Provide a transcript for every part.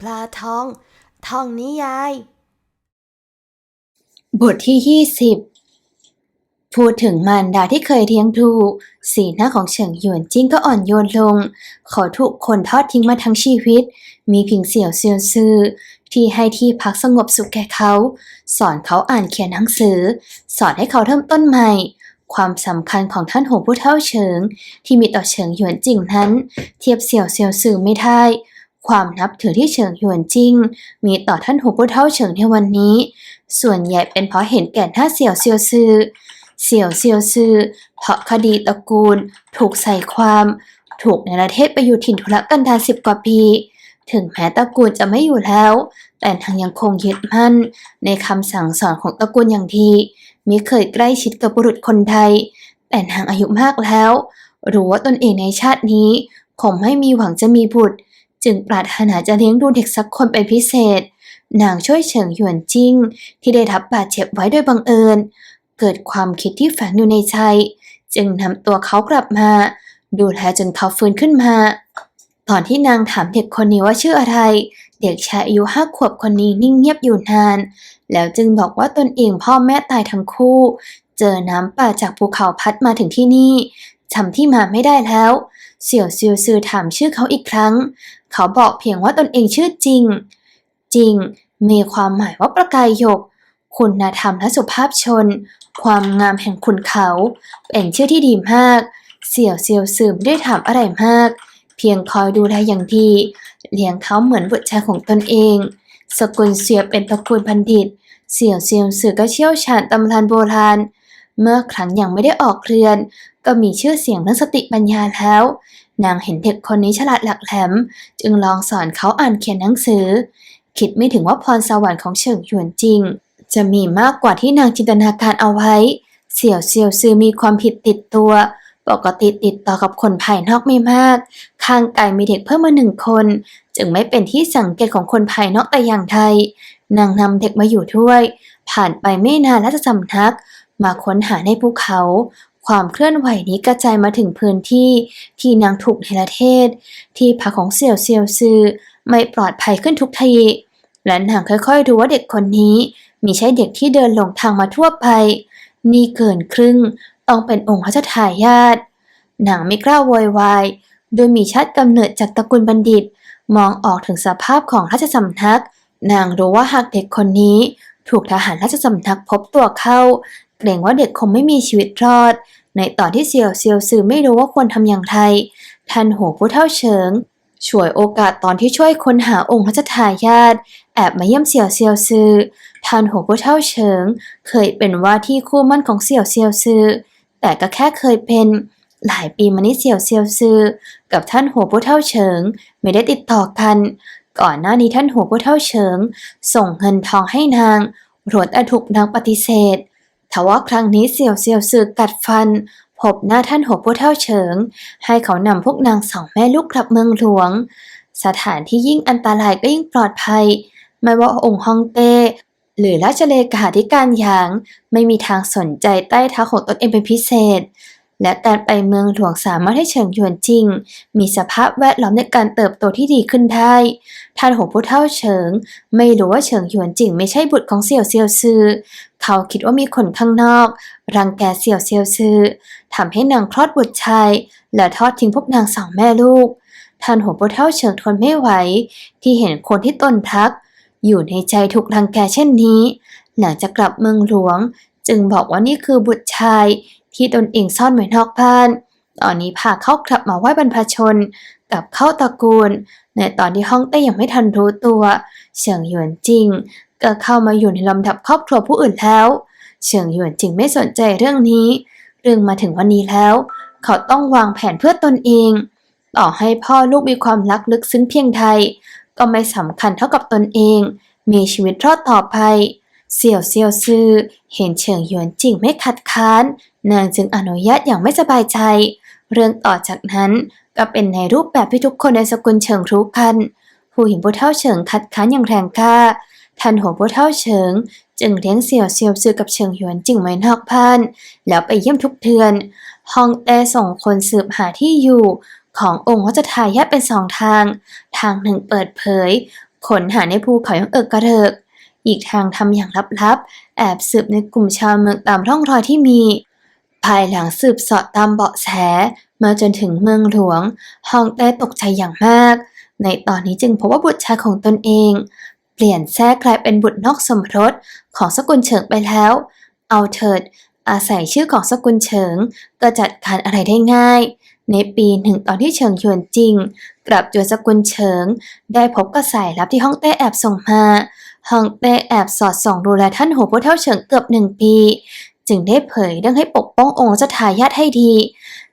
ปลาทอง ทองนิยาย บทที่ยี่สิบ พูดถึงมารดาที่เคยเลี้ยงดูสีหน้าของเฉิงหยวนจิ้งก็อ่อนโยนลงขาถูกคนทอดทิ้งมาทั้งชีวิต มีเพียงเสี่ยวเซียวซือที่ให้ที่พักสงบสุขแก่เขา สอนเขาอ่านเขียนหนังสือ สอนให้เขาเริ่มต้นใหม่ ความสำคัญของท่านโหผู้เท่าเฉิง ที่มีต่อเฉิงหยวนจิ้งนั้น เทียบเสี่ยวเซียวซือไม่ได้ความนับถือที่เฉิงหยวนจิงมีต่อท่านโหผู้เท่าเฉิงในวันนี้ ส่วนใหญ่เป็นเพราะเห็นแก่หน้าเสี่ยวเซียวซือ เสี่ยวเซียวซือเพราะคดีตระกูล ถูกใส่ความ ถูกในประเทศไปอยู่ถิ่นทุรกันดารสิบกว่าปี ถึงแม้ตระกูลจะไม่อยู่แล้ว แต่ทางยังคงยึดมั่น ในคำสั่งสอนของตระกูลอย่างดีมิเคยใกล้ชิดกับบุรุษคนใดแต่นางอายุมากแล้วรู้ว่าตนเองในชาตินี้คงไม่มีหวังจะมีบุตร จึงปรารถนาจะเลี้ยงดูเด็กสักคนเป็นพิเศษ นางช่วยเฉิงหยวนจิ้งที่ได้รับบาดเจ็บไว้โดยบังเอิญ เกิดความคิดที่แฝงอยู่ในใจ จึงนำตัวเขากลับมา ดูแลจนเขาฟื้นขึ้นมา ตอนที่นางถามเด็กคนนี้ว่าชื่ออะไร เด็กชายอายุห้าขวบคนนี้นิ่งเงียบอยู่นาน แล้วจึงบอกว่าตนเองพ่อแม่ตายทั้งคู่ เจอน้ำป่าจากภูเขาพัดมาถึงที่นี่จำที่มาไม่ได้แล้ว เสี่ยวซิวซือถามชื่อเขาอีกครั้ง เขาบอกเพียงว่าตนเองชื่อจริง จริง มีความหมายว่าประกายหยก คุณธรรมและสุภาพชน ความงามแห่งคุณเขาเป็นชื่อที่ดีมากเสี่ยวเซียวซือไม่ได้ถามอะไรมาก เพียงคอยดูแลอย่างดีเลี้ยงเขาเหมือนบุตรชายของตนเอง สกุลเสียเป็นตระกูลพันดิต เสี่ยวเซียวซือก็เชี่ยวชาญตำรานโบราณ เมื่อครั้งยังไม่ได้ออกเรือน ก็มีชื่อเสียงเรื่องสติปัญญาแล้ว นางเห็นเด็กคนนี้ฉลาดหลักแหลม จึงลองสอนเขาอ่านเขียนหนังสือ คิดไม่ถึงว่าพรสวรรค์ของเฉิงหยวนจริง จะมีมากกว่าที่นางจินตนาการเอาไว้ เสี่ยวเซียวซือมีความผิดติดตัว ปกติติดต่อกับคนภายนอกไม่มาก ข้างกายมีเด็กเพิ่มมาหนึ่งคน จึงไม่เป็นที่สังเกตของคนภายนอกแต่อย่างใดนางนำเด็กมาอยู่ด้วย ผ่านไปไม่นานและจะสำนัก มาค้นหาในภูเขา ความเคลื่อนไหวนี้กระจายมาถึงพื้นที่ที่นางถูกในระเทศ ที่พักของเสี่ยวเซียวซือไม่ปลอดภัยขึ้นทุกทีและนางค่อยๆรู้ว่าเด็กคนนี้ มิใช่เด็กที่เดินหลงทางมาทั่วไป นี่เกินครึ่ง ต้องเป็นองค์พระเจ้าทายาทนางไม่กล้าโวยวายโดยมีชาติกำเนิดจากตระกูลบัณฑิต มองออกถึงสภาพของราชสำนัก นางรู้ว่าหากเด็กคนนี้ถูกทหารราชสำนักพบตัวเข้า เกรงว่าเด็กคงไม่มีชีวิตรอด ในตอนที่เซียวเซียวซือไม่รู้ว่าควรทำอย่างไรท่านโหผู้เท่าเฉิง ช่วยโอกาสตอนที่ช่วยค้นหาองค์พระเจ้าทายาท แอบมาเยี่ยมเสี่ยวเซียวซือท่านโหผู้เท่าเฉิง เคยเป็นว่าที่คู่มั่นของเสี่ยวเซียวซือแต่ก็แค่เคยเป็น หลายปีมานี้เสี่ยวเซียวซือกับท่านหัวผู้เท่าเฉิง ไม่ได้ติดต่อกัน ก่อนหน้านี้ท่านหัวผู้เท่าเฉิง ส่งเงินทองให้นางรวดแต่ถูกนางปฏิเสธทว่าครั้งนี้เสี่ยวเซียวซือกัดฟันพบหน้าท่านหัวผู้เท่าเฉิง ให้เขานำพวกนางสองแม่ลูกกลับเมืองหลวง สถานที่ยิ่งอันตรายก็ยิ่งปลอดภัย ไม่ว่าองค์ฮ่องเต้ หรือราชเลขาธิการหยาง ไม่มีทางสนใจใต้เท้าของตนเองเป็นพิเศษ และการไปเมืองหลวงสามารถให้เฉิงหยวนจริง มีสภาพแวดล้อมในการเติบโตที่ดีขึ้นได้ท่านหงผู้เท่าเฉิง ไม่รู้ว่าเฉิงหยวนจริงไม่ใช่บุตรของเสี่ยวเซียวซือเขาคิดว่ามีคนข้างนอก รังแกเสี่ยวเซียวซือทำให้นางคลอดบุตรชาย และทอดทิ้งพวกนางสองแม่ลูกท่านหัวผู้เท่าเฉิงทนไม่ไหว ที่เห็นคนที่ตนทัก อยู่ในใจถูกรังแกเช่นนี้ หลังจากกลับเมืองหลวง จึงบอกว่านี่คือบุตรชายที่ตนเองซ่อนไว้นอกบ้าน ตอนนี้พาเข้ากลับมาไหว้บรรพชน กับเข้าตระกูล ในตอนที่ฮ่องเต้ยังไม่ทันรู้ตัว เฉิงหยวนจริง ก็เข้ามาอยู่ในลำดับครอบครัวผู้อื่นแล้วเฉิงหยวนจริงไม่สนใจเรื่องนี้ เรื่องมาถึงวันนี้แล้ว เขาต้องวางแผนเพื่อตนเอง ต่อให้พ่อลูกมีความรักลึกซึ้งเพียงใด ก็ไม่สำคัญเท่ากับตนเอง มีชีวิตรอดต่อไป เสี่ยวเซียวซือเห็นเฉิงหยวนจริงไม่ขัดค้าน นางจึงอนุญาตอย่างไม่สบายใจ เรื่องต่อจากนั้นก็เป็นในรูปแบบที่ทุกคนในสกุลเฉิงรู้กัน ผู้หญิงผู้เท่าเฉิงคัดค้านอย่างแรงกล้าท่านหัวผู้เท่าเฉิง จึงเลี้ยงเสี่ยวเซียวซือกับเฉิงหยวนจึงไว้นอกบ้าน แล้วไปเยี่ยมทุกเดือนฮองเต้ส่งคนสืบหาที่อยู่ ขององค์รัชทายาเป็นสองทาง ทางหนึ่งเปิดเผยค้นหาในภูเขายังเอิกกระเถิก อีกทางทำอย่างลับๆ แอบสืบในกลุ่มชาวเมืองตามร่องรอยที่มี ภายหลังสืบเสาะตามเบาะแสมาจนถึงเมืองหลวงฮองเต้ตกใจอย่างมาก ในตอนนี้จึงพบว่าบุตรชายของตนเอง เปลี่ยนแทรกกลายเป็นบุตรนอกสมรสของสกุลเฉิงไปแล้ว เอาเถิดอาศัยชื่อของสกุลเฉิงก็จัดการอะไรได้ง่าย ในปีหนึ่งตอนที่เฉิงหยวนจริง กลับจวนสกุลเฉิง ได้พบกับสายลับที่ฮ่องเต้แอบส่งมาฮ่องเต้แอบสอดส่องดูแลท่านหัวผู้เท่าเฉิงเกือบหนึ่งปี จึงได้เผยเรื่องให้ปกป้ององค์รัชทายาทให้ดี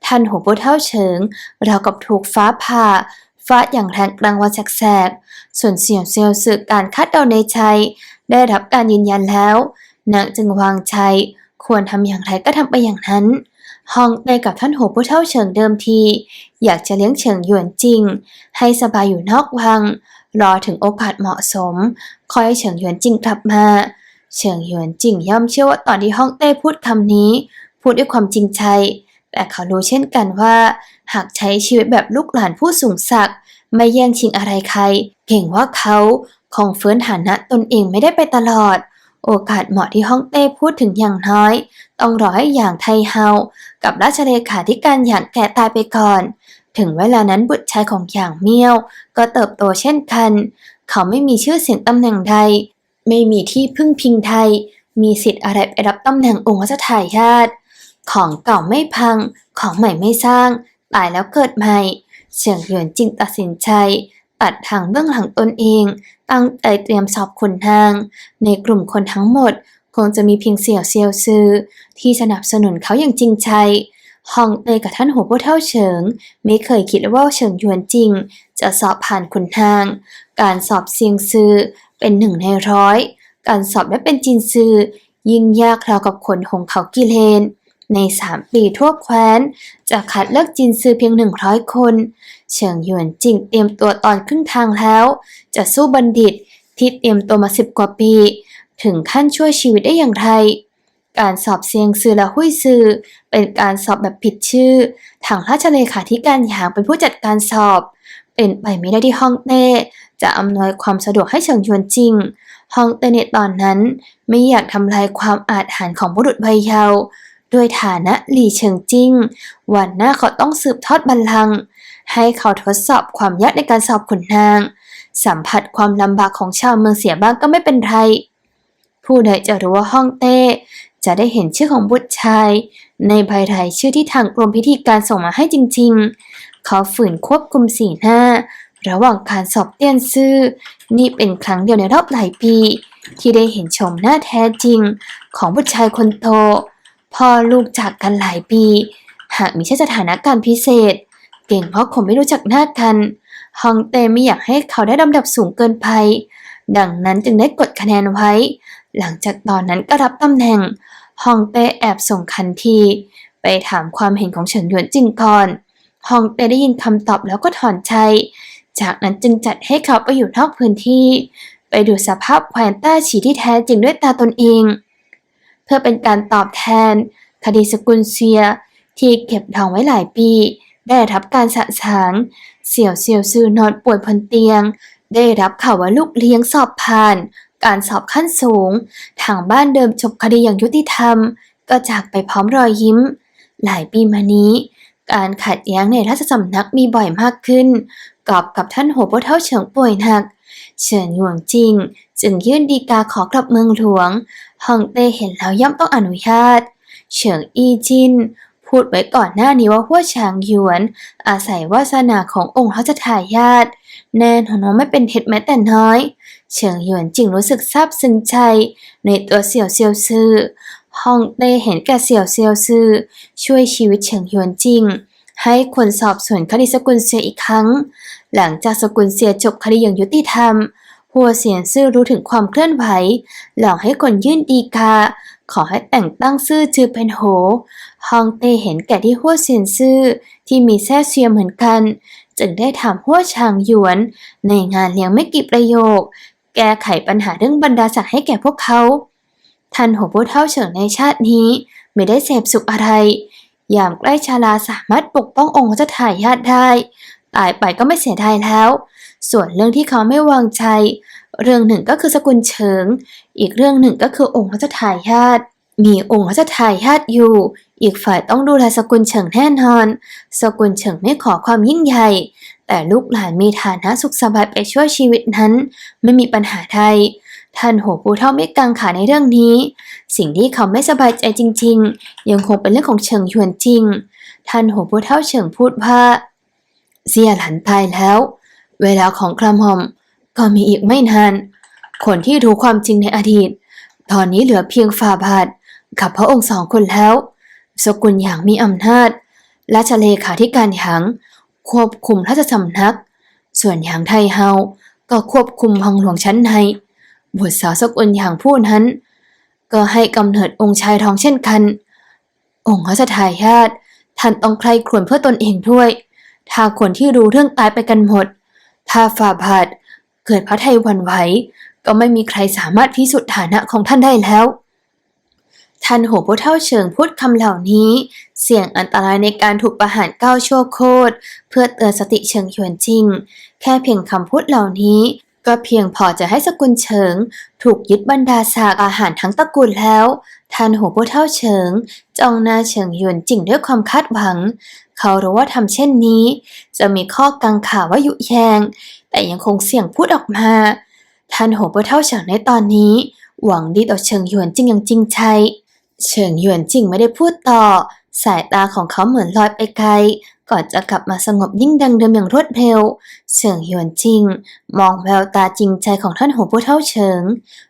ท่านหัวผู้เท่าเฉิงเรากับถูกฟ้าผ่าฟาดอย่างแรงกลางวันแสกๆส่วนเสี่ยวเซียวสึกการคาดเดาในใจได้รับการยืนยันแล้วนางจึงวางใจ ควรทำอย่างไรก็ทำไปอย่างนั้น ฮองเต้กับท่านหัวผู้เท่าเฉิงเดิมที อยากจะเลี้ยงเฉิงหยวนจริง ให้สบายอยู่นอกวัง รอถึงโอกาสเหมาะสม คอยให้เฉิงหยวนจริงกลับมา เฉิงหยวนจริงย่อมเชื่อว่าตอนที่ฮ่องเต้พูดคำนี้ พูดด้วยความจริงใจ แต่เขารู้เช่นกันว่า หากใช้ชีวิตแบบลูกหลานผู้สูงศักดิ์ไม่แย่งชิงอะไรใคร เก่งว่าเขาคงเฟื้นฐานะตนเองไม่ได้ไปตลอด โอกาสเหมาะที่ฮ่องเต้พูดถึงอย่างน้อย ต้องรอให้อย่างไทเฮา กับราชเลขาธิการอย่างแก่ตายไปก่อน ถึงเวลานั้นบุตรชายของอย่างเมี่ยว ก็เติบโตเช่นกัน เขาไม่มีชื่อเสียงตำแหน่งใด ไม่มีที่พึ่งพิงไทย มีสิทธิ์อะไรไปรับตำแหน่งองค์รัชทายาทของเก่าไม่พัง ของใหม่ไม่สร้าง ตายแล้วเกิดใหม่เฉิงหยวนจึงตัดสินใจ ตัดทางเบื้องหลังตนเอง ตั้งใจเตรียมสอบขุนนาง ในกลุ่มคนทั้งหมด คงจะมีเพียงเสี่ยวเซียวซือ ที่สนับสนุนเขาอย่างจริงใจฮองเต้กับท่านหัวผู้เท่าเฉิง ไม่เคยคิดว่าเฉิงหยวนจริง จะสอบผ่านขุนนาง การสอบเซียงซือเป็นหนึ่งในร้อย การสอบได้เป็นจินซือยิ่งยากราวกับขนหงเขากิเลน ในสามปีทั่วแคว้น จะคัดเลือกจินซือเพียงหนึ่งร้อยคน เฉิงหยวนจิงเตรียมตัวตอนครึ่งทางแล้ว จะสู้บัณฑิตที่เตรียมตัวมาสิบกว่าปี ถึงขั้นช่วยชีวิตได้อย่างไร การสอบเซียงซือและหุ้ยซือเป็นการสอบแบบผิดชื่อ ทางราชเลขาธิการหยางเป็นผู้จัดการสอบ เป็นไปไม่ได้ที่ฮ่องเต้จะอำนวยความสะดวกให้เฉิงหยวนจริงฮ่องเต้ในตอนนั้น ไม่อยากทำลายความอาจหาญของบุรุษวัยเยาว์ ด้วยฐานะหลี่เฉิงจิ้ง วันหน้าเขาต้องสืบทอดบัลลังก์ให้เขาทดสอบความยากในการสอบขุนนาง สัมผัสความลำบากของชาวเมืองเสียบ้างก็ไม่เป็นไร ผู้ใดจะรู้ว่าฮ่องเต้ จะได้เห็นชื่อของบุตรชาย ในใบรายชื่อที่ทางกรมพิธีการส่งมาให้จริง ๆ เขาฝืนควบคุมสีหน้า ระหว่างการสอบเตี้ยนซื่อ นี่เป็นครั้งเดียวในรอบหลายปี ที่ได้เห็นชมหน้าแท้จริงของบุตรชายคนโต พ่อลูกจากกันหลายปี หากมิใช่สถานการณ์พิเศษ เก่งเพราะคงไม่รู้จักหน้ากันฮองเต้ไม่อยากให้เขาได้ลำดับสูงเกินไป ดังนั้นจึงได้กดคะแนนไว้ หลังจากตอนนั้นก็รับตำแหน่งฮองเต้แอบส่งคันที ไปถามความเห็นของเฉินหยวนจิงก่อนฮองเต้ได้ยินคำตอบแล้วก็ถอนใจจากนั้นจึงจัดให้เขาไปอยู่นอกพื้นที่ ไปดูสภาพแคว้นต้าฉีที่แท้จริงด้วยตาตนเอง เพื่อเป็นการตอบแทน คดีสกุลเซีย ที่เก็บดองไว้หลายปี ได้รับการสะสาง เสี่ยวเซียวซือนอนป่วยบนเตียง ได้รับข่าวว่าลูกเลี้ยงสอบผ่าน การสอบขั้นสูง ทางบ้านเดิมจบคดีอย่างยุติธรรม ก็จากไปพร้อมรอยยิ้ม หลายปีมานี้ การขัดแย้งในราชสำนักมีบ่อยมากขึ้น กอบกับท่านโหพ่อเท่าเฉิงป่วยหนักเฉินหยวงจริง จึงยื่นดีกาขอกลับเมืองหลวงฮองเต้เห็นแล้วย่อมต้องอนุญาต เฉิงอีจิน พูดไว้ก่อนหน้านี้ว่าหัวฉางหยวน อาศัยวาสนาขององค์รัชทายาทแน่นอนว่าไม่เป็นเท็จแม้แต่น้อย เฉิงหยวนจึงรู้สึกซาบซึ้งใจ ในตัวเสี่ยวเซียวซือฮ่องเต้เห็นแก่เสี่ยวเซียวซือช่วยชีวิตเฉิงหยวนจริงให้คนสอบสวนคดีสกุลเซียอีกครั้ง หลังจากสกุลเซียจบคดีอย่างยุติธรรม หัวเสียนซื่อรู้ถึงความเคลื่อนไหว หลอกให้คนยื่นดีกา ขอให้แต่งตั้งซื่อจือเป็นโห ฮองเต้เห็นแก่ที่หัวเสียนซื่อที่มีแท้เซียเหมือนกัน จึงได้ถามหัวชางหยวน ในงานเลี้ยงไม่กี่ประโยค แก้ไขปัญหาเรื่องบรรดาศักดิ์ให้แก่พวกเขาท่านหัวผู้เท่าเฉิงในชาตินี้ไม่ได้เสพสุขอะไร ยามใกล้ชาลาสามารถปกป้ององค์จะถ่ายญาติได้ ตายไปก็ไม่เสียดายแล้ว ส่วนเรื่องที่เขาไม่วางใจ เรื่องหนึ่งก็คือสกุลเฉิง อีกเรื่องหนึ่งก็คือองค์รัชทายาทมีองค์รัชทายาทอยู่ อีกฝ่ายต้องดูแลสกุลเฉิงแน่นอน สกุลเฉิงไม่ขอความยิ่งใหญ่ แต่ลูกหลานมีฐานะสุขสบายไปช่วยชีวิตนั้น ไม่มีปัญหาใดท่านโหปูเท่าไม่กังขาในเรื่องนี้ สิ่งที่เขาไม่สบายใจจริง ๆ ยังคงเป็นเรื่องของเฉิงหยวนจริง ท่านโหปูเท่าเฉิงพูดว่าเสียหลันตายแล้ว เวลาของกระหม่อม ก็มีอีกไม่นาน คนที่รู้ความจริงในอดีต ตอนนี้เหลือเพียงฝ่าบาทกับพระองค์สองคนแล้ว สกุลหยางมีอำนาจราชเลขาธิการหยางควบคุมราชสำนัก ส่วนหยางไทเฮาก็ควบคุมวังหลวงชั้นในบุตรสาวสกุลหยางผู้นั้น ก็ให้กำเนิดองค์ชายทองเช่นกัน องค์รัชทายาทท่านต้องใครครวญเพื่อตนเองด้วย ถ้าคนที่รู้เรื่องตายไปกันหมด ถ้าฝ่าบาทเกิดพระไทยวันไหว ก็ไม่มีใครสามารถพิสูจน์ฐานะของท่านได้แล้ว ท่านโหผู้เท่าเฉิงพูดคำเหล่านี้ เสี่ยงอันตรายในการถูกประหารก้าวชั่วโคตรเพื่อเตือนสติเชิงหยวนจริง แค่เพียงคำพูดเหล่านี้ ก็เพียงพอจะให้สกุลเฉิง ถูกยึดบรรดาศักอาหารทั้งตระกูลแล้ว ท่านโหผู้เท่าเฉิงจ้องหน้าเฉิงหยวนจริงด้วยความคาดหวัง เขารู้ว่าทำเช่นนี้ จะมีข้อกังขาว่ายุแยง แต่ยังคงเสี่ยงพูดออกมา ท่านโหเป่อเท่าเฉิงในตอนนี้ หวังดีต่อเฉิงหยวนจริงอย่างจริงใจ เฉิงหยวนจริงไม่ได้พูดต่อ สายตาของเขาเหมือนลอยไปไกล ก่อนจะกลับมาสงบยิ่งดังเดิมอย่างรวดเร็ว เฉิงหยวนจิง มองแววตาจริงใจของท่านโหผู้เท่าเฉิง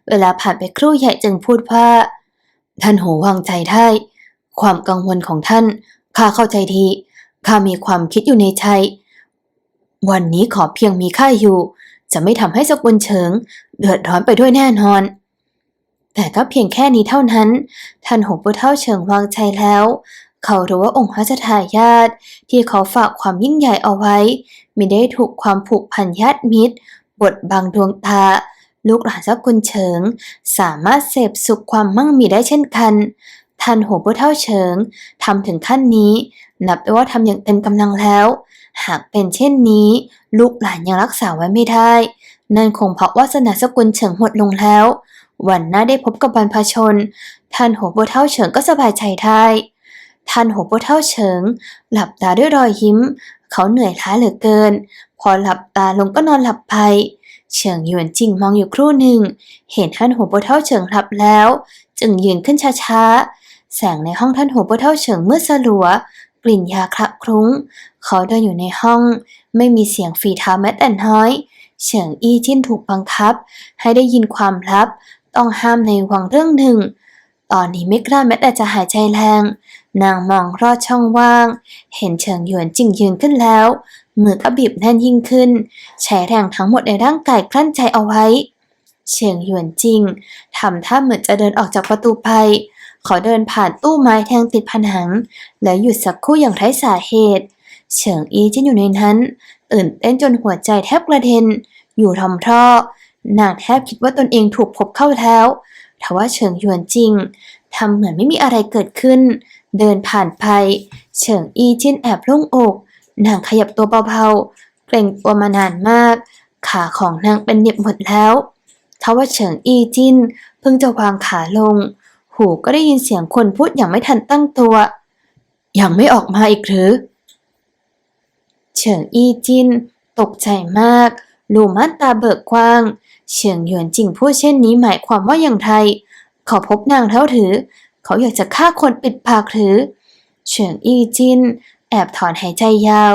เวลาผ่านไปครู่ใหญ่จึงพูดว่า ท่านโหวางใจได้ ความกังวลของท่านข้าเข้าใจทีข้ามีความคิดอยู่ในใจ วันนี้ขอเพียงมีข้าอยู่ จะไม่ทำให้สกุลเฉิงเดือดร้อนไปด้วยแน่นอนแต่ก็เพียงแค่นี้เท่านั้น ท่านหงปูเท่าเฉิงวางใจแล้ว เขารู้ว่าองค์พระทายาทที่เขาฝากความยิ่งใหญ่เอาไว้มิได้ถูกความผูกพันญาติมิตรบดบังดวงตาลูกหลานสกุลเฉิง สามารถเสพสุขความมั่งมีได้เช่นกันท่านหัวผู้เท่าเฉิงทำถึงขั้นนี้ นับได้ว่าทำอย่างเต็มกำลังแล้ว หากเป็นเช่นนี้ ลูกหลานยังรักษาไว้ไม่ได้ นั่นคงเพราะวาสนาสกุลเฉิงหมดลงแล้ว วันหน้าได้พบกับบรรพชน ท่านหัวผู้เท่าเฉิงก็สบายใจได้ ท่านหัวผู้เท่าเฉิง หลับตาด้วยรอยยิ้ม เขาเหนื่อยล้าเหลือเกิน พอหลับตาลงก็นอนหลับไป เฉิงหยวนจิงมองอยู่ครู่หนึ่ง เห็นท่านหัวผู้เท่าเฉิงหลับแล้ว จึงยืนขึ้นช้าๆ แสงในห้องท่านหัวผู้เท่าเฉิงมืดสลัว กลิ่นยาคละคลุ้ง เขาเดินอยู่ในห้อง ไม่มีเสียงฝีเท้าแม้แต่น้อย เฉิงอี้จิ้นถูกบังคับ ให้ได้ยินความลับ ต้องห้ามในวังเรื่องหนึ่ง ตอนนี้ไม่กล้าแม้แต่จะหายใจแรง นางมองรอดช่องว่าง เห็นเฉิงหยวนจิงยืนขึ้นแล้ว มือก็บีบแน่นยิ่งขึ้น ใช้แรงทั้งหมดในร่างกายกลั้นใจเอาไว้ เฉิงหยวนจิงทำท่าเหมือนจะเดินออกจากประตูไป เขาเดินผ่านตู้ไม้แทงติดผนัง แล้วหยุดสักครู่อย่างไร้สาเหตุ เฉิงอีจิ้นอยู่ในนั้นตื่นเต้นจนหัวใจแทบกระเด็น อยู่ทำท่อนางแทบคิดว่าตนเองถูกพบเข้าแล้วทว่าเฉิงหยวนจริงทำเหมือนไม่มีอะไรเกิดขึ้น เดินผ่านไปเฉิงอีจิ้นแอบโล่งอกนางขยับตัวเบาๆ เกรงตัวมานานมาก ขาของนางเป็นเหน็บหมดแล้วทว่าเฉิงอีจินเพิ่งจะวางขาลง หูก็ได้ยินเสียงคนพูดอย่างไม่ทันตั้งตัว ยังไม่ออกมาอีกหรือ เฉิงอีจินตกใจมากลูม่านตาเบิกกว้าง เฉิงหยวนจิงพูดเช่นนี้หมายความว่าอย่างไร เขาพบนางเท่าถือ เขาอยากจะฆ่าคนปิดปากหรือเฉิงอี้จิน แอบถอนหายใจยาว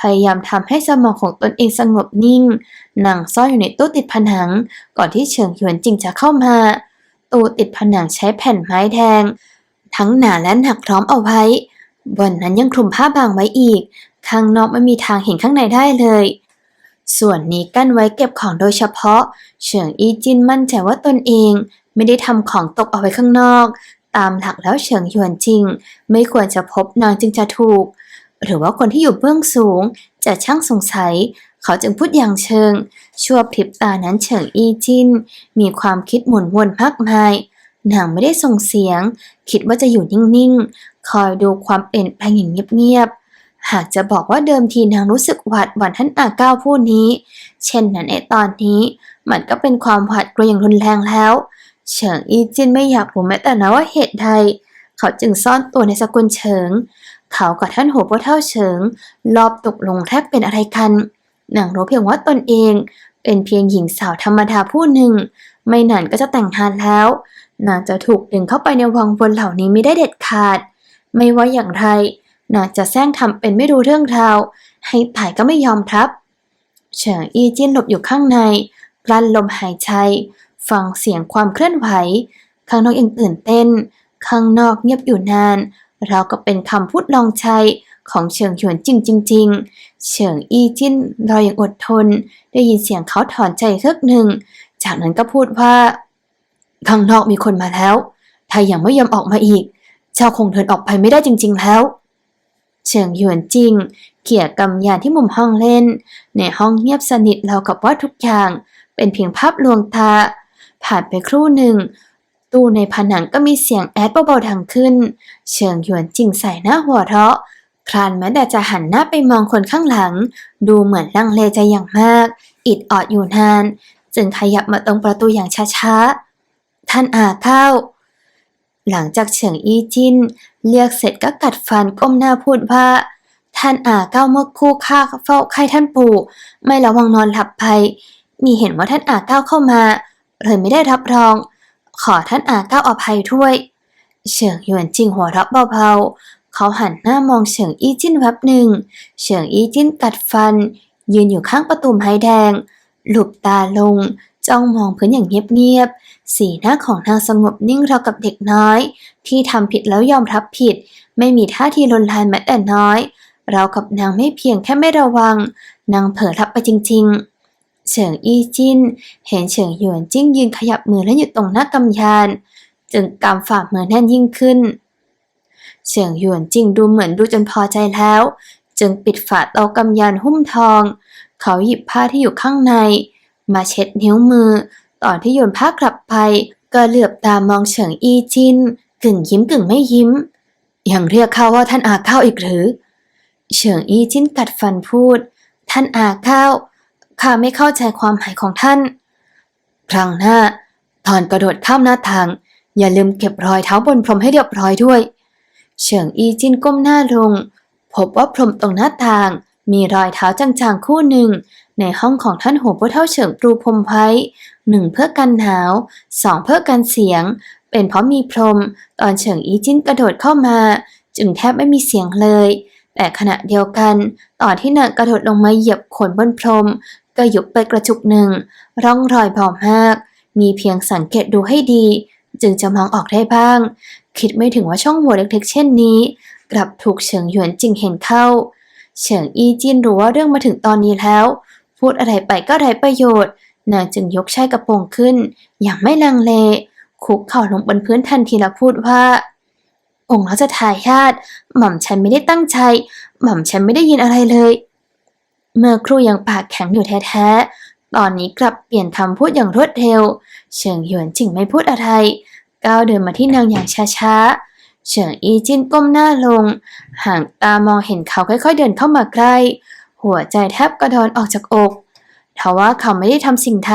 พยายามทำให้สมองของตนเองสงบนิ่งนางซ่อนอยู่ในตู้ติดผนัง ก่อนที่เฉิงหยวนจริงจะเข้ามา ตู้ติดผนังใช้แผ่นไม้แดงทั้งหนาและหนักล้อมเอาไว้ บนนั้นยังคลุมผ้าบางไว้อีก ข้างนอกไม่มีทางเห็นข้างในได้เลย ส่วนนี้กั้นไว้เก็บของโดยเฉพาะ เฉิงอีจินมั่นใจว่าตนเอง ไม่ได้ทำของตกเอาไว้ข้างนอก ตามหลักแล้วเฉิงหยวนจริง ไม่ควรจะพบนางจึงจะถูก หรือว่าคนที่อยู่เบื้องสูง จะช่างสงสัย เขาจึงพูดอย่างเชิง ชั่วพริบตานั้นเฉิงอีจิน มีความคิดหมุนวนมากมาย นางไม่ได้ส่งเสียง คิดว่าจะอยู่นิ่งๆ คอยดูความเปลี่ยนแปลงอย่างเงียบๆ หากจะบอกว่าเดิมทีนางรู้สึกหวาดหวั่นท่านอาเก้าผู้นี้ เช่นนั้นไอตอนนี้ มันก็เป็นความหวาดกลัวอย่างรุนแรงแล้ว เฉิงอีจินไม่อยากรู้แม้แต่นะว่าเหตุใดเขาจึงซ่อนตัวในสกุลเฉิง เขากับท่านหัวพ่อเท่าเฉิง รอบตกลงแทบเป็นอะไรกันนางรู้เพียงว่าตนเอง เป็นเพียงหญิงสาวธรรมดาผู้หนึ่ง ไม่นานก็จะแต่งงานแล้วนางจะถูกดึงเข้าไปในวังวนเหล่านี้ไม่ได้เด็ดขาด ไม่ว่าอย่างไรนางจะแซงทำเป็นไม่รู้เรื่องราว ให้ตายก็ไม่ยอมครับ เฉิงอีจินหลบอยู่ข้างใน กลั้นลมหายใจ ฟังเสียงความเคลื่อนไหว ข้างนอกยังตื่นเต้น ข้างนอกเงียบอยู่นาน เราก็เป็นคำพูดลองใจของเฉิงหยวนจริงจริงเฉิงอี้จิ้นรออย่างอดทน ได้ยินเสียงเขาถอนใจเฮือกหนึ่ง จากนั้นก็พูดว่า ข้างนอกมีคนมาแล้ว ถ้ายังไม่ยอมออกมาอีก เจ้าคงเดินออกไปไม่ได้จริง ๆ แล้ว เฉิงหยวนจริง เขี่ยกำยานที่มุมห้องเล่น ในห้องเงียบสนิทเรากับว่าทุกอย่าง เป็นเพียงภาพลวงตา ผ่านไปครู่หนึ่ง ตู้ในผนังก็มีเสียงแอดเบาๆดังขึ้นเฉิงหยวนจริงใส่หน้าหัวเราะครานแม้แต่จะหันหน้าไปมองคนข้างหลัง ดูเหมือนลังเลใจอย่างมาก อิดออดอยู่นาน จึงขยับมาตรงประตูอย่างช้าๆ ท่านอาเข้า หลังจากเฉิงอี้จินเรียกเสร็จก็กัดฟันก้มหน้าพูดว่า ท่านอาเก้าเมื่อคู่ข้าเฝ้าไข้ท่านปู่ ไม่ระวังนอนหลับไป มีเห็นว่าท่านอาเก้าเข้ามา เลยไม่ได้รับรอง ขอท่านอาเก้าอภัยด้วย เฉิงหยวนจิงหัวเราะเบาๆ เขาหันหน้ามองเฉิงอี้จิ้นแวบหนึ่ง เฉิงอี้จิ้นกัดฟัน ยืนอยู่ข้างประตูไม้แดง หลุบตาลง จ้องมองพื้นอย่างเงียบๆ สีหน้าของนางสงบนิ่งราวกับเด็กน้อย ที่ทำผิดแล้วยอมรับผิด ไม่มีท่าทีลนลานแม้แต่น้อย เรากับนางไม่เพียงแค่ไม่ระวัง นางเผลอรับไปจริง ๆ เฉิงอี้จิ้น เห็นเฉิงหยวนจิ้งยืนขยับมือและอยู่ตรงหน้ากำยาน จึงกำฝ่ามือแน่นยิ่งขึ้น เฉิงหยวนจิ้งดูเหมือนดูจนพอใจแล้ว จึงปิดฝาเตากำยานหุ้มทอง เขาหยิบผ้าที่อยู่ข้างใน มาเช็ดนิ้วมือตอนที่โยนผ้ากลับไปก็เหลือบตามองเฉิงอี้จินกึ่งยิ้มกึ่งไม่ยิ้ม ยังเรียกข้าว่าท่านอาข้าวอีกหรือ เฉิงอี้จิ้นกัดฟันพูด ท่านอาข้าว ข้าไม่เข้าใจความหมายของท่านครั้งหน้าตอนกระโดดข้ามหน้าทาง อย่าลืมเก็บรอยเท้าบนพรมให้เรียบร้อยด้วย เฉิงอีจินก้มหน้าลง พบว่าพรมตรงหน้าต่าง มีรอยเท้าจางๆคู่หนึ่ง ในห้องของท่านหัวผู้เท่าเฉิงปรูพรมไว้หนึ่งเพื่อกันหนาวสองเพื่อกันเสียง เป็นเพราะมีพรม ตอนเฉิงอีจินกระโดดเข้ามา จึงแทบไม่มีเสียงเลยแต่ขณะเดียวกันตอนที่นางกระโดดลงมาเหยียบขนบนพรม ก็ยุบไปกระจุกหนึ่ง ร่องรอยเบามาก มีเพียงสังเกตดูให้ดี จึงจะมองออกได้บ้าง คิดไม่ถึงว่าช่องโหว่เล็กๆ เช่นนี้ กลับถูกเฉิงหยวนจริงเห็นเข้า เฉิงอีจินรู้ว่าเรื่องมาถึงตอนนี้แล้ว พูดอะไรไปก็ไร้ประโยชน์ นางจึงยกชายกระโปรงขึ้น อย่างไม่ลังเล คุกเข่าลงบนพื้นทันทีและพูดว่าองค์ราชทายาทหม่อมฉันไม่ได้ตั้งใจ หม่อมฉันไม่ได้ยินอะไรเลย เมื่อครูยังปากแข็งอยู่แท้ๆ ตอนนี้กลับเปลี่ยนคำพูดอย่างรวดเร็ว เฉิงหยวนจิงไม่พูดอะไร ก้าวเดินมาที่นางอย่างช้าๆ เฉิงอีจินก้มหน้าลง ห่างตามองเห็นเขาค่อยๆเดินเข้ามาใกล้ หัวใจแทบกระดอนออกจากอกทว่าเขาไม่ได้ทำสิ่งใด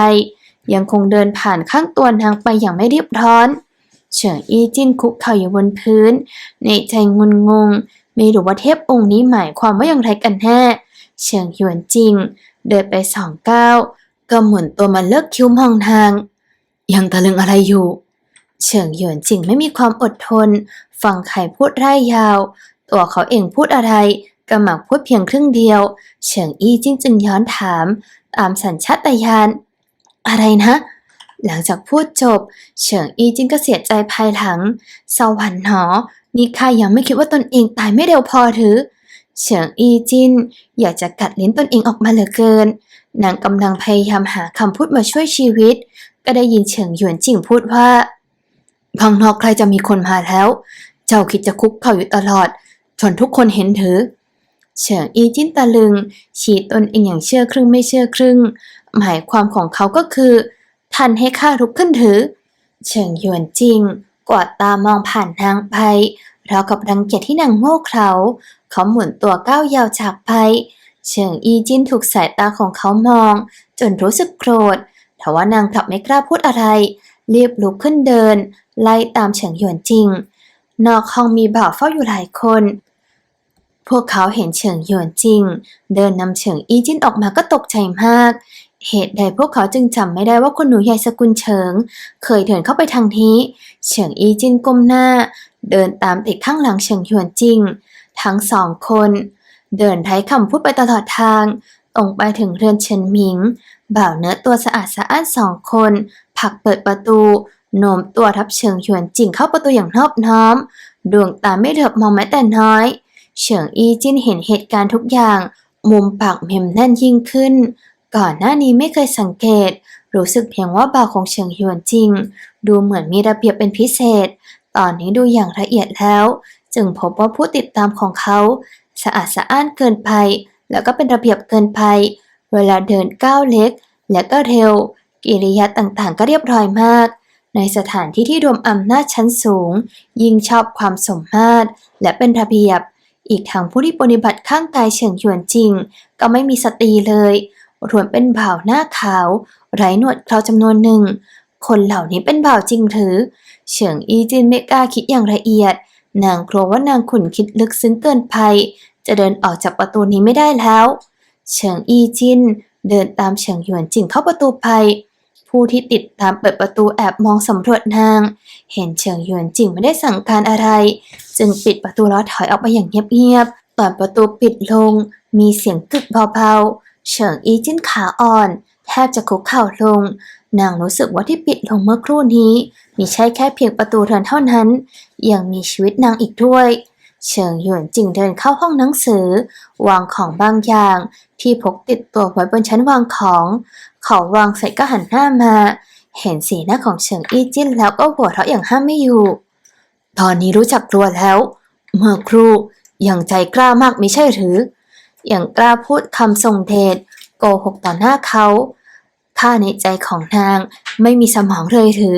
ยังคงเดินผ่านข้างตัวนางไปอย่างไม่รีบร้อน เฉิงอีจินคุกเข่าอยู่บนพื้น ในใจงุนงง ไม่รู้ว่าเทพองค์นี้หมายความว่าอย่างไรกันแน่ เฉิงหยวนจริง เดินไปสองก้าวก็หมุนตัวมาเลิกคิ้วมองทาง ยังตะลึงอะไรอยู่ เฉิงหยวนจริงไม่มีความอดทน ฟังใครพูดไร่ยาว ตัวเขาเองพูดอะไรก็หมักพูดเพียงครึ่งเดียว เฉิงอี้จิ้งจึงย้อนถาม ตามสัญชาตญาณอะไรนะ หลังจากพูดจบ เฉิงอี้จิ้งก็เสียใจภายหลังสวรรค์หนอนี่ข้ายังไม่คิดว่าตนเองตายไม่เร็วพอหรือ เฉิงอีจินอยากจะกัดลิ้นตนเองออกมาเหลือเกิน นางกำลังพยายามหาคำพูดมาช่วยชีวิต ก็ได้ยินเฉิงหยวนจิงพูดว่าข้างนอกใครจะมีคนมาแล้ว เจ้าคิดจะคุกเข่าอยู่ตลอดจนทุกคนเห็นเถอเฉิงอีจินตะลึง ฉีดตนเองอย่างเชื่อครึ่งไม่เชื่อครึ่ง หมายความของเขาก็คือท่านให้ข้าลุกขึ้นถือ เฉิงหยวนจริง กวาดตามองผ่านนางไป ราวกับรังเกียจที่นางโง่เขลาเขาหมุนตัวก้าวยาวจากไป เฉิงอีจินถูกสายตาของเขามอง จนรู้สึกโกรธทว่านางกลับไม่กล้าพูดอะไรรีบลุกขึ้นเดิน ไล่ตามเฉิงหยวนจริง นอกห้องมีบ่าวเฝ้าอยู่หลายคน พวกเขาเห็นเฉิงหยวนจริง เดินนำเฉิงอีจินออกมาก็ตกใจมาก เหตุใดพวกเขาจึงจำไม่ได้ว่าคุณหนูใหญ่สกุลเฉิง เคยเดินเข้าไปทางนี้ เฉิงอีจินก้มหน้า เดินตามติดข้างหลังเฉิงหยวนจริง ทั้งสองคน เดินไร้คำพูดไปตลอดทาง ตรงไปถึงเรือนเฉินหมิง บ่าวเนื้อตัวสะอาดสะอ้านสองคน ผักเปิดประตูโน้มตัวทับเฉิงหยวนจิงเข้าประตูอย่างนอบน้อม ดวงตาไม่เหลือบมองแม้แต่น้อย เฉิงอีจินเห็นเหตุการณ์ทุกอย่าง มุมปากเมมแน่นยิ่งขึ้น ก่อนหน้านี้ไม่เคยสังเกต รู้สึกเพียงว่าบ่าวของเฉิงหยวนจริง ดูเหมือนมีระเบียบเป็นพิเศษ ตอนนี้ดูอย่างละเอียดแล้ว จึงพบว่าผู้ติดตามของเขาสะอาดสะอ้านเกินไป แล้วก็เป็นระเบียบเกินไป เวลาเดินก้าวเล็ก และก็เร็ว กิริยาต่างๆ ก็เรียบร้อยมาก ในสถานที่ที่รวมอำนาจชั้นสูง ยิ่งชอบความสมมาตรและเป็นระเบียบ อีกทั้งผู้ที่ปฏิบัติข้างกายเฉิงหยวนจริง ก็ไม่มีสตรีเลยรวมเป็นบ่าวหน้าขาว ไร้หนวดเคราจำนวนหนึ่ง คนเหล่านี้เป็นบ่าวจริงหรือ เฉิงอีจินไม่กล้าคิดอย่างละเอียด นางกลัวว่านางขุนคิดลึกซึ้งเกินไปจะเดินออกจากประตูนี้ไม่ได้แล้ว เฉิงอีจินเดินตามเฉิงหยวนจิงเข้าประตูไป ผู้ที่ติดตามเปิดประตูแอบมองสำรวจนาง เห็นเฉิงหยวนจิงไม่ได้สั่งการอะไร จึงปิดประตูแล้วถอยออกไปอย่างเงียบๆตอนประตูปิดลง มีเสียงกึกเบาๆ เฉิงอีจินขาอ่อน แทบจะคุกเข่าลง นางรู้สึกว่าที่ปิดลงเมื่อครู่นี้ มีใช่แค่เพียงประตูเท่านั้นเท่านั้น ยังมีชีวิตนางอีกด้วย เฉิงหยวนจิงเดินเข้าห้องหนังสือ วางของบางอย่าง ที่พกติดตัวไว้บนชั้นวางของ เขาวางเสร็จก็หันหน้ามา เห็นสีหน้าของเฉิงอี้จิ้นแล้วก็หัวเราะอย่างห้ามไม่อยู่ ตอนนี้รู้จักตัวแล้ว เมื่อครู่ยังใจกล้ามากไม่ใช่หรือ อย่างกล้าพูดคำทรงเดชโกหกต่อหน้าเขาข้าในใจของนางไม่มีสมองเลยหรือ